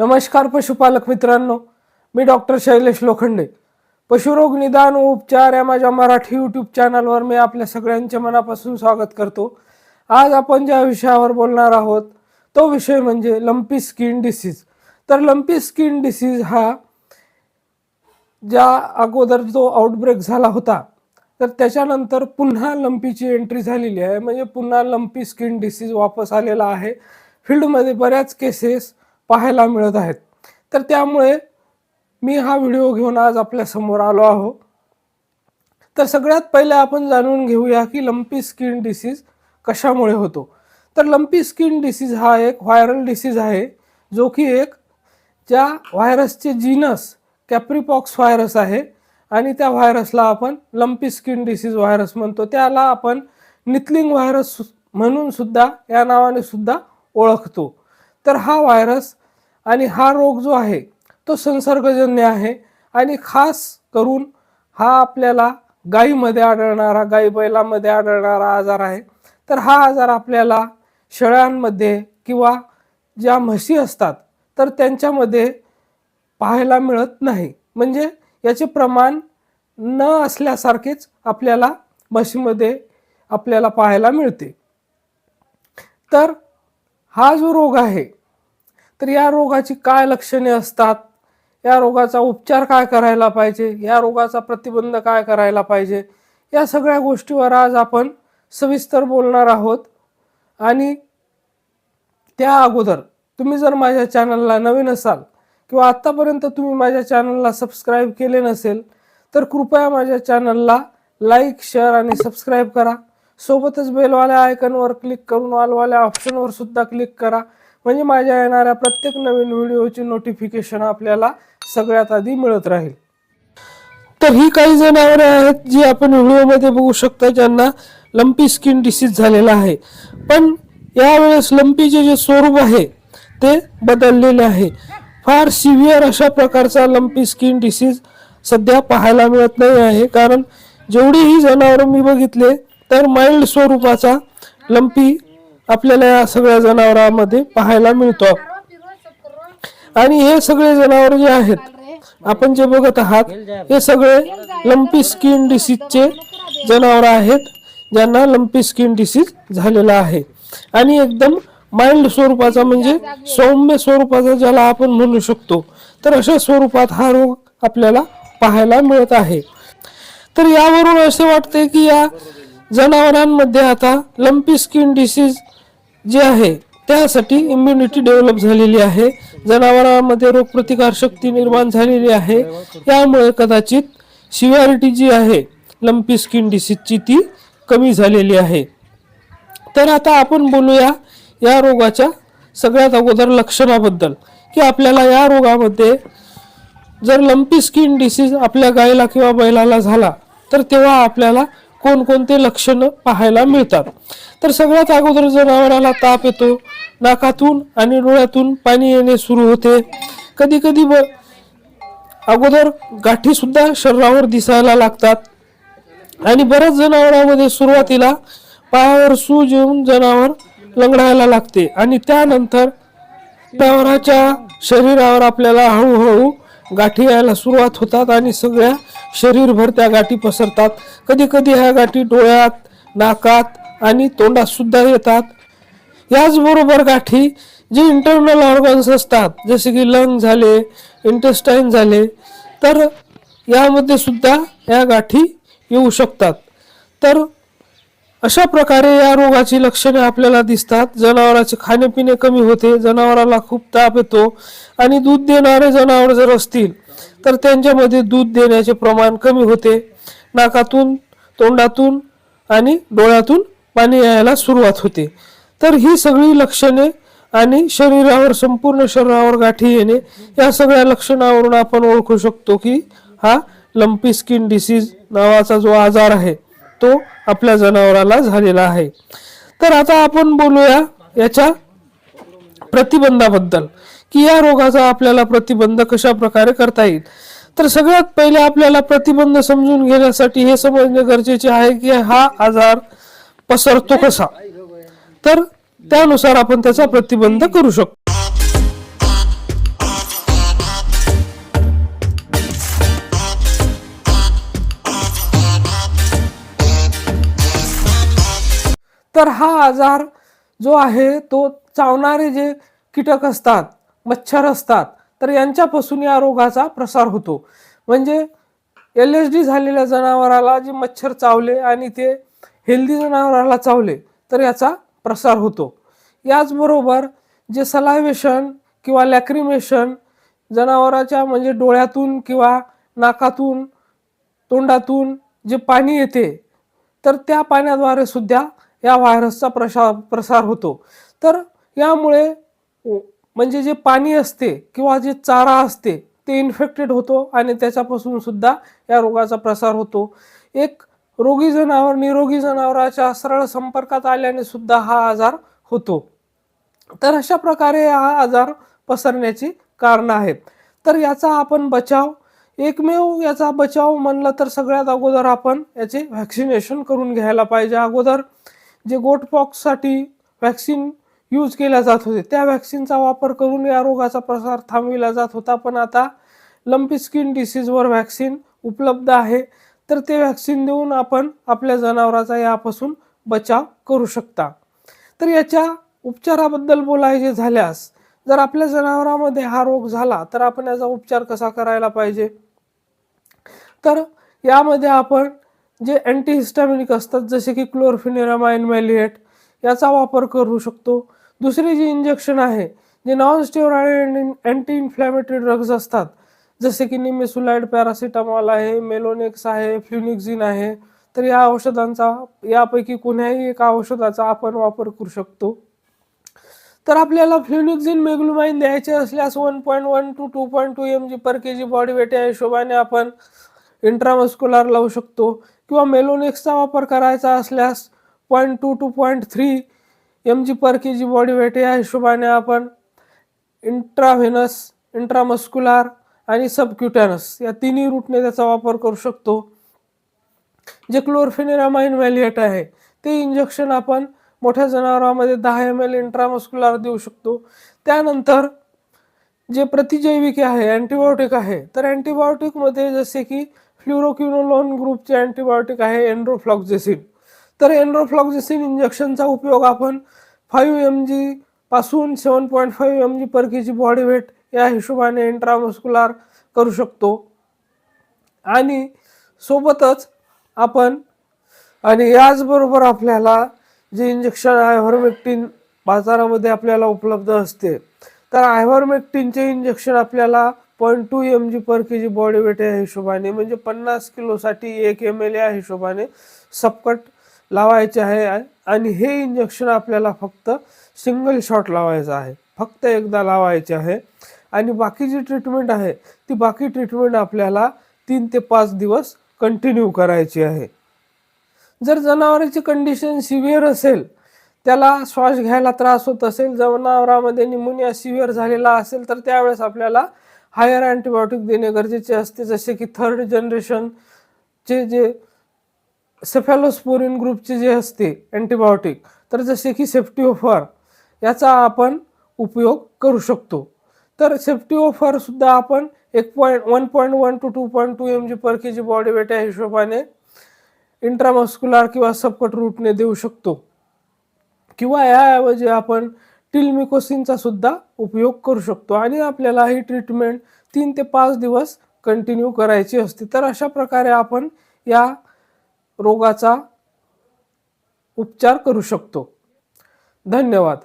नमस्कार पशुपालक मित्रांनो मी डॉक्टर शैलेश लोखंडे. पशुरोग निदान व उपचार या माझ्या मराठी यूट्यूब चॅनलवर मी आपल्या सगळ्यांचे मनापासून स्वागत करतो. आज आपण ज्या विषयावर बोलणार आहोत तो विषय म्हणजे लंपी स्किन डिसीज तर लंपी स्किन डिसीज हा ज्या अगोदर जो आउटब्रेक झाला होता तर त्याच्यानंतर पुन्हा लंपीची एंट्री झालेली आहे. म्हणजे पुन्हा लंपी स्किन डिसीज वापस आलेला आहे. फील्डमध्ये बऱ्याच केसेस पाहायला मिळत आहेत. तर त्यामुळे मी हा व्हिडिओ घेऊन आज आपल्यासमोर आलो आहो. तर सगळ्यात पहिले आपण जाणून घेऊया की लंपी स्किन डिसीज कशामुळे होतो. तर लंपी स्किन डिसीज हा एक व्हायरल डिसीज आहे जो की एक ज्या व्हायरसचे जीनस कॅप्रिपॉक्स व्हायरस आहे आणि त्या व्हायरसला आपण लंपी स्किन डिसीज व्हायरस म्हणतो. त्याला आपण निथलिंग व्हायरस सु- म्हणून सुद्धा या नावाने सुद्धा ओळखतो. तर हा व्हायरस आणि हा रोग जो आहे तो संसर्गजन्य आहे. आणि खास करून हा आपल्याला गायीमध्ये आढळणारा गाई बैलामध्ये आढळणारा आजार आहे. तर हा आजार आपल्याला शेळ्यांमध्ये किंवा ज्या म्हशी असतात तर त्यांच्यामध्ये पाहायला मिळत नाही. म्हणजे याचे प्रमाण न असल्यासारखेच आपल्याला म्हशीमध्ये आपल्याला पाहायला मिळते. तर हा जो रोग आहे तर या रोगाची काय लक्षणे असतात? या रोगाचा उपचार काय करायला पाहिजे? या रोगाचा प्रतिबंध काय करायला पाहिजे? या सगळ्या गोष्टीवर आज आपण सविस्तर बोलणार आहोत. आणि त्या अगोदर तुम्ही जर माझ्या चॅनलला नवीन असाल किंवा आत्तापर्यंत तुम्ही माझ्या चॅनलला सबस्क्राईब केले नसेल तर कृपया माझ्या चॅनलला लाईक शेअर आणि सबस्क्राईब करा. सोबतच बेलवाल्या आयकनवर क्लिक करून ऑलवाल्या ऑप्शनवर सुद्धा क्लिक करा. म्हणजे माझ्या येणाऱ्या प्रत्येक नवीन व्हिडिओची नोटिफिकेशन आपल्याला सगळ्यात आधी मिळत राहील. तर ही काही जनावरे आहेत जी आपण व्हिडिओमध्ये बघू शकता ज्यांना लंपी स्किन डिसीज झालेला आहे. पण यावेळेस लंपीचे जे स्वरूप आहे ते बदललेले आहे. फार सिव्हिअर अशा प्रकारचा लंपी स्किन डिसीज सध्या पाहायला मिळत नाही आहे. कारण जेवढीही जनावरं मी बघितले तर माइल्ड स्वरूपाचा लंपी आपल्याला या सगळ्या जनावरांमध्ये पाहायला मिळतो. आणि हे सगळे जनावर जे आहेत आपण जे बघत आहात हे सगळे लंपी स्किन डिसीजचे जनावर आहेत ज्यांना लंपी स्किन डिसीज झालेला आहे. आणि एकदम माइल्ड स्वरूपाचा म्हणजे सौम्य स्वरूपाचा ज्याला आपण म्हणू शकतो तर अशा स्वरूपात हा रोग आपल्याला पाहायला मिळत आहे. तर यावरून असे वाटते की या जनावरांमध्ये आता लंपी स्किन डिसीज जे आहे त्यासाठी इम्युनिटी डेव्हलप झालेली आहे. जनावरांमध्ये रोगप्रतिकार शक्ती निर्माण झालेली आहे. यामुळे कदाचित सिव्हिरिटी जी आहे लंपी स्किन डिसीजची ती कमी झालेली आहे. तर आता आपण बोलूया या रोगाच्या सगळ्यात अगोदर लक्षणाबद्दल. की आपल्याला या रोगामध्ये जर लंपी स्किन डिसीज आपल्या गायीला किंवा बैलाला झाला तर तेव्हा आपल्याला कोणकोणते लक्षणं पाहायला मिळतात. तर सगळ्यात अगोदर जनावराला ताप येतो नाकातून आणि डोळ्यातून पाणी येणे सुरू होते. कधी कधी ब अगोदर गाठी सुद्धा शरीरावर दिसायला लागतात. आणि बऱ्याच जनावरांमध्ये सुरुवातीला पायावर सूज येऊन जनावर लंगडायला लागते. आणि त्यानंतर जनावराच्या शरीरावर आपल्याला हळूहळू गाठी यायला सुरुवात होतात आणि सगळ्या शरीरभर त्या गाठी पसरतात. कधी कधी ह्या गाठी डोळ्यात नाकात आणि तोंडात सुद्धा येतात. याचबरोबर गाठी जे इंटरनल ऑर्गन्स असतात जसे की लंग झाले इंटेस्टाईन झाले तर यामध्ये सुद्धा या गाठी येऊ शकतात. तर अशा प्रकारे या रोगाची लक्षणे आपल्याला दिसतात. जनावराचे खाणेपिणे कमी होते जनावराला खूप ताप येतो आणि दूध देणारे जनावर जर असतील तर त्यांच्यामध्ये दूध देण्याचे प्रमाण कमी होते. नाकातून तोंडातून आणि डोळ्यातून पाणी यायला सुरुवात होते. तर ही सगळी लक्षणे आणि शरीरावर संपूर्ण शरीरावर गाठी येणे या सगळ्या लक्षणावरून आपण ओळखू शकतो की हा लंपी स्किन डिसीज नावाचा जो आजार आहे तो आपल्या जनावराला झालेला आहे. तर आता आपण बोलूया याच्या प्रतिबंधाबद्दल की या रोगाचा आपल्याला प्रतिबंध कशा प्रकारे करता येईल? तर सगळ्यात पहिले आपल्याला प्रतिबंध समजून घेण्यासाठी हे समजणे गरजेचे आहे की हा आजार पसरतो कसा? तर त्यानुसार आपण त्याचा प्रतिबंध करू शकतो. तर हा आजार जो आहे तो चावणारे जे कीटक असतात मच्छर असतात तर यांच्यापासून या रोगाचा प्रसार होतो. म्हणजे एल एस डी झालेल्या जनावराला जे मच्छर चावले आणि ते हेल्दी जनावराला चावले तर याचा प्रसार होतो. याचबरोबर जे सलायवेशन किंवा लॅक्रिमेशन जनावराच्या म्हणजे डोळ्यातून किंवा नाकातून तोंडातून जे पाणी येते तर त्या पाण्याद्वारे सुद्धा या व्हायरसचा प्रसार प्रसार होतो. तर यामुळे म्हणजे जे पाणी असते किंवा जे चारा असते ते इन्फेक्टेड होतो आणि त्याच्यापासून सुद्धा या रोगाचा प्रसार होतो. एक रोगी जनावर निरोगी जनावराच्या सरळ संपर्कात आल्याने सुद्धा हा आजार होतो. तर अशा प्रकारे हा आजार पसरण्याची कारणं आहेत. तर याचा आपण बचाव एकमेव याचा बचाव म्हणलं तर सगळ्यात अगोदर आपण याचे व्हॅक्सिनेशन करून घ्यायला पाहिजे. अगोदर जे गोटपॉक्ससाठी व्हॅक्सिन यूज केल्या जात होते त्या व्हॅक्सिनचा वापर करून या रोगाचा प्रसार थांबविला जात होता. पण आता लंपी स्किन डिसीजवर व्हॅक्सिन उपलब्ध आहे तर ते व्हॅक्सिन देऊन आपण आपल्या जनावराचा यापासून बचाव करू शकता. तर याच्या उपचाराबद्दल बोलायचे झाल्यास जर आपल्या जनावरांमध्ये हा रोग झाला तर आपण याचा उपचार कसा करायला पाहिजे? तर यामध्ये आपण जे अँटीहिस्टॅमिनिक असतात जसे की क्लोरफिनेरामाइन मॅलिएट याचा वापर करू शकतो. दुसरे जे इंजेक्शन आहे जे non steroid anti inflammatory drugs असतात जसे की निमेसुलाइड पॅरासिटामॉल आहे मेलोनेक्स आहे फ्युनिक्झिन आहे तर या औषधांचा यापैकी कोण्याही एका औषधाचा आपण वापर करू शकतो. तर आपल्याला फ्ल्युनिक्झिन मेग्लुमाइन द्यायचे असल्यास one point one two two point two M G per K G body weight या हिशोबाने आपण इंट्रामस्क्युलर लावू शकतो. किंवा मेलोनिक्सचा वापर करायचा असल्यास point two two point three M G per K G body weight या हिशोबाने आपण इंट्राव्हेनस इंट्रामस्क्युलर आणि सबक्युटॅनस या तिन्ही रूटने त्याचा वापर करू शकतो. जे क्लोरफेनिरामाइन व्हॅलिएट आहे ते इंजेक्शन आपण मोठ्या जनावरांमध्ये दहा एम एल इंट्रामस्क्युलर देऊ शकतो. त्यानंतर जे प्रतिजैविके आहे अँटीबायोटिक आहे तर अँटीबायोटिकमध्ये जसे की फ्ल्युरोक्युनोलोन ग्रुपचे अँटीबायोटिक आहे एन्ड्रोफ्लॉक्झेसिन तर एन्ड्रोफ्लॉक्झेसिन इंजेक्शनचा उपयोग आपण फाईव्ह एम जी पासून seven point five M G per K G body weight या हिशोबाने इंट्रामस्क्युलर करू शकतो. आणि सोबतच आपण आणि याचबरोबर आपल्याला जे इंजेक्शन आयव्हरमेक्टिन बाजारामध्ये आपल्याला उपलब्ध असते तर आयव्हरमेक्टिनचे इंजेक्शन आपल्याला point two M G per K G body weight या हिशोबाने म्हणजे पन्नास किलोसाठी एक एम एल या हिशोबाने सपकट लावायचे आहे. आणि हे इंजेक्शन आपल्याला फक्त सिंगल शॉट लावायचं आहे. फक्त एकदा लावायचे आहे. आणि बाकी जी ट्रीटमेंट आहे ती बाकी ट्रीटमेंट आपल्याला तीन ते पाच दिवस कंटिन्यू करायची आहे. जर जनावराची कंडिशन सिव्हिअर असेल त्याला श्वास घ्यायला त्रास होत असेल जनावरामध्ये निमोनिया सिव्हिअर झालेला असेल तर त्यावेळेस आपल्याला हायर अँटीबायोटिक देणे गरजेचे असते. जसे की थर्ड जनरेशनचे जे सेफॅलोस्पोरिन ग्रुपचे जे असते अँटीबायोटिक तर जसे की सेफ्टी ऑफर याचा आपण उपयोग करू शकतो. तर सेफ्टी ऑफर सुद्धा आपण एक point one point one two two point two M G per K G body weight या हिशोबाने इंट्रामस्क्युलर किंवा सबकट रूटने देऊ शकतो. किंवा याऐवजी आपण टिलमिकोसिनचा सुद्धा उपयोग करू शकतो आणि आपल्याला ही ट्रीटमेंट तीन ते पाच दिवस कंटिन्यू करायची असते. तर अशा प्रकारे आपण या रोगाचा उपचार करू शकतो. धन्यवाद.